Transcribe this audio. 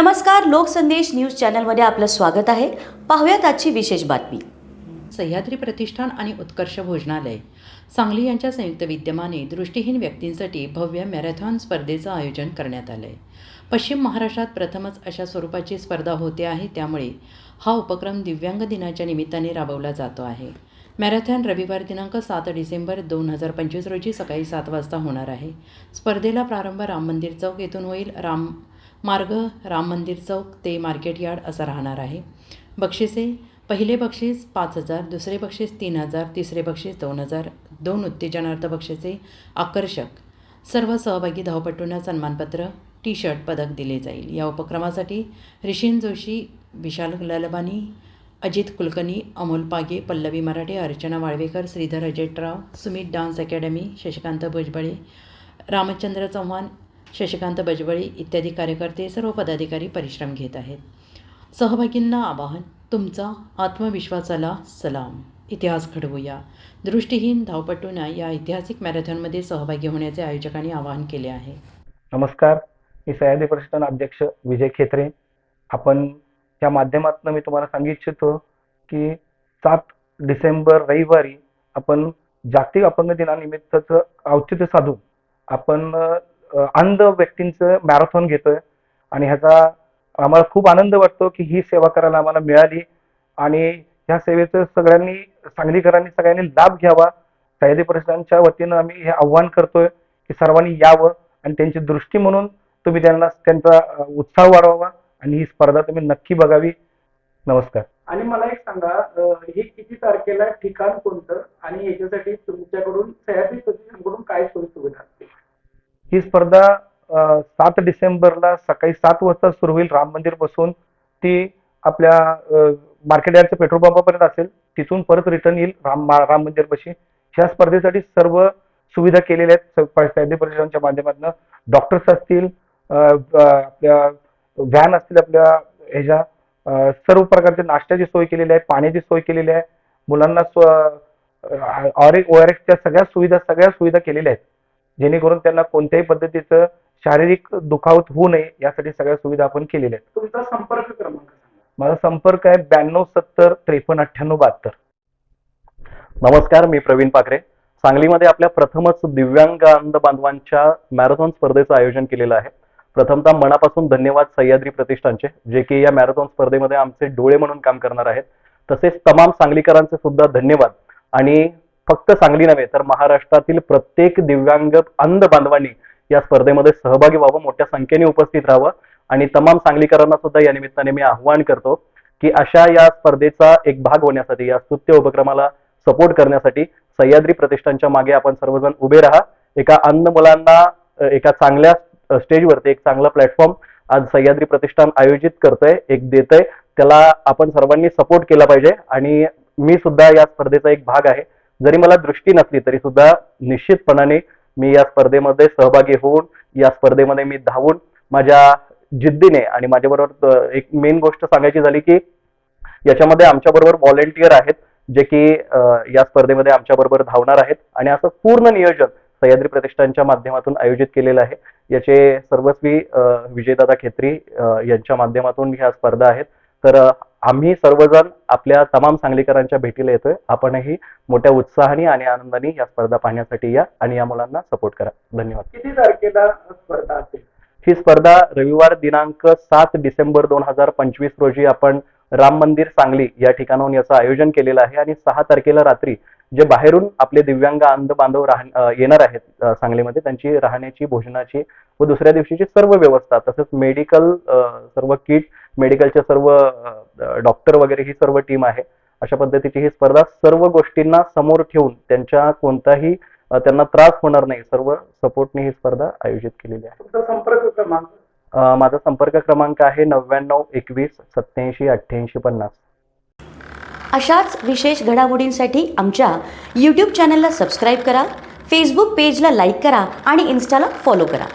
नमस्कार लोकसंदेश न्यूज चॅनलमध्ये आपलं स्वागत आहे. पाहूयात आजची विशेष बातमी. सह्याद्री प्रतिष्ठान आणि उत्कर्ष भोजनालय. सांगली यांच्या संयुक्त विद्यमाने दृष्टीहीन व्यक्तींसाठी भव्य मॅरेथॉन स्पर्धेचं आयोजन करण्यात आलं आहे पश्चिम महाराष्ट्रात प्रथमच अशा स्वरूपाची स्पर्धा होते आहे त्यामुळे हा उपक्रम दिव्यांग दिनाच्या निमित्ताने राबवला जातो आहे. मॅरेथॉन रविवार दिनांक सात डिसेंबर दोन हजार पंचवीस रोजी सकाळी सात वाजता होणार आहे. स्पर्धेला प्रारंभ राम मंदिर चौक येथून होईल. राम मार्ग राम मंदिर चौक ते मार्केट यार्ड असा राहणार आहे. बक्षिसे पहिले बक्षीस पाच हजार दुसरे बक्षीस तीन हजार तिसरे बक्षीस दोन हजार दोन उत्तेजनार्थ बक्षिसे आकर्षक. सर्व सहभागी धावपटूंना सन्मानपत्र टी शर्ट पदक दिले जाईल. या उपक्रमासाठी रिशिन जोशी विशाल ललबानी अजित कुलकर्णी अमोल पागे पल्लवी मराठे अर्चना वाळवेकर श्रीधर अजेटराव सुमित डान्स अकॅडमी शशिकांत भुजबळे रामचंद्र चव्हाण शशिकांत बजबळी इत्यादी कार्यकर्ते सर्व पदाधिकारी परिश्रम घेत आहेत. सहभागींना आवाहन तुमचा आत्मविश्वासाला सलाम. इतिहास घडवूया. दृष्टीहीन धावपटूंना या ऐतिहासिक मॅरेथॉनमध्ये सहभागी होण्याचे आयोजकांनी आवाहन केले आहे. नमस्कार. मी सह्याद्री प्रतिष्ठान अध्यक्ष विजय खेत्रे. आपण या माध्यमातून मी तुम्हाला सांगू इच्छितो की सात डिसेंबर रविवारी आपण जागतिक अपंग दिनानिमित्तचं औचित्य साधून आपण अंध व्यक्तींचं मॅरेथॉन घेतोय. आणि ह्याचा आम्हाला खूप आनंद वाटतो की ही सेवा करायला आम्हाला मिळाली. आणि ह्या सेवेचं सगळ्यांनी सांगलीकरांनी सगळ्यांनी लाभ घ्यावा. सह्याद्री परिषदांच्या वतीनं आम्ही हे आव्हान करतोय की सर्वांनी यावं आणि त्यांची दृष्टी म्हणून तुम्ही त्यांना त्यांचा उत्साह वाढवावा आणि ही स्पर्धा तुम्ही नक्की बघावी. नमस्कार. आणि मला एक सांगा हे किती तारखेला ठिकाण कोणतं? आणि याच्यासाठी तुमच्याकडून सह्याद्री प्रतिष्ठानकडून काय सोयी सुविधा ही स्पर्धा सात डिसेंबरला सकाळी सात वाजता सुरू होईल. राम मंदिर बसून ती आपल्या मार्केट यार्डच्या पेट्रोल पंपापर्यंत असेल. तिथून परत रिटर्न येईल राम राम मंदिर बशी ह्या स्पर्धेसाठी सर्व सुविधा केलेल्या आहेत. साहित्य परिषदांच्या माध्यमातून. डॉक्टर्स असतील आपल्या व्हॅन असतील आपल्या ह्याच्या सर्व प्रकारच्या नाश्त्याची सोय केलेली आहे. पाण्याची सोय केलेली आहे. मुलांना स्व ओ आर एक्सच्या सगळ्या सुविधा सगळ्या सुविधा केलेल्या आहेत. जेणेकरून त्यांना कोणत्याही पद्धतीचं शारीरिक दुखावत होऊ नये यासाठी सगळ्या सुविधा आपण केलेल्या आहेत. तुमचा संपर्क क्रमांक माझा संपर्क आहे ब्याण्णव सत्तर त्रेपन्न अठ्ठ्याण्णव बहात्तर. नमस्कार मी प्रवीण पाखरे. सांगलीमध्ये आपल्या प्रथमच दिव्यांग अंध बांधवांच्या मॅरेथॉन स्पर्धेचं आयोजन केलेलं आहे. प्रथमतः मनापासून धन्यवाद सह्याद्री प्रतिष्ठानचे जे की या मॅरेथॉन स्पर्धेमध्ये आमचे डोळे म्हणून काम करणार आहेत. तसेच तमाम सांगलीकरांचे सुद्धा धन्यवाद आणि फक्त सांगली नव्हे तर महाराष्ट्रातील प्रत्येक दिव्यांग अंध बांधवांनी या स्पर्धेमध्ये सहभागी व्हावं मोठ्या संख्येने उपस्थित राहावं. आणि तमाम सांगलीकरांना सुद्धा या निमित्ताने मी आव्हान करतो की अशा या स्पर्धेचा एक भाग होण्यासाठी या स्तुत्य उपक्रमाला सपोर्ट करण्यासाठी सह्याद्री प्रतिष्ठानच्या मागे आपण सर्वजण उभे राहा. एका अंध मुलांना एका चांगल्या स्टेजवरती एक चांगला प्लॅटफॉर्म आज सह्याद्री प्रतिष्ठान आयोजित करतंय एक देतंय. त्याला आपण सर्वांनी सपोर्ट केला पाहिजे. आणि मी सुद्धा या स्पर्धेचा एक भाग आहे. जरी मला दृष्टी नसली तरी सुद्धा निश्चितपणाने मी या स्पर्धेमध्ये सहभागी होऊन या स्पर्धेमध्ये मी धावून माझ्या जिद्दीने आणि माझ्याबरोबर एक मेन गोष्ट सांगायची झाली की याच्यामध्ये आमच्याबरोबर व्हॉलेंटियर आहेत जे की या स्पर्धेमध्ये आमच्याबरोबर धावणार आहेत आणि असं पूर्ण नियोजन सह्याद्री प्रतिष्ठानच्या माध्यमातून आयोजित केलेलं आहे. याचे सर्वस्वी विजयदादा खेत्री यांच्या माध्यमातून ह्या स्पर्धा आहेत. तर आम्ही सर्वजण आपल्या तमाम सांगलीकरांच्या भेटीला येतोय. आपणही मोठ्या उत्साहाने आणि आनंदाने या स्पर्धा पाहण्यासाठी या आणि या मुलांना सपोर्ट करा. धन्यवाद. किती तारखेला स्पर्धा असेल? ही स्पर्धा रविवार दिनांक सात डिसेंबर दोन हजार पंचवीस रोजी आपण राम मंदिर सांगली या ठिकाणाहून याचं आयोजन केलेलं आहे आणि सहा तारखेला रात्री जे बाहेरून आपले दिव्यांग अंध बांधव राह येणार आहेत सांगलीमध्ये त्यांची राहण्याची भोजनाची व दुसऱ्या दिवशीची सर्व व्यवस्था तसेच मेडिकल सर्व किट मेडिकलचे सर्व डॉक्टर वगैरे ही सर्व टीम आहे. अशा पद्धतीची ही स्पर्धा सर्व गोष्टींना समोर ठेवून त्यांच्या कोणताही त्यांना त्रास होणार नाही सर्व सपोर्टने ही स्पर्धा आयोजित केलेली आहे. तुमचा संपर्क क्रमांक? माझा संपर्क क्रमांक आहे नव्याण्णव एकवीस सत्याऐंशी अठ्ठ्याऐंशी पन्नास. अशाच विशेष घडामोडींसाठी आमच्या यूट्यूब चॅनलला सबस्क्राईब करा फेसबुक पेजला लाईक करा आणि इन्स्टाला फॉलो करा.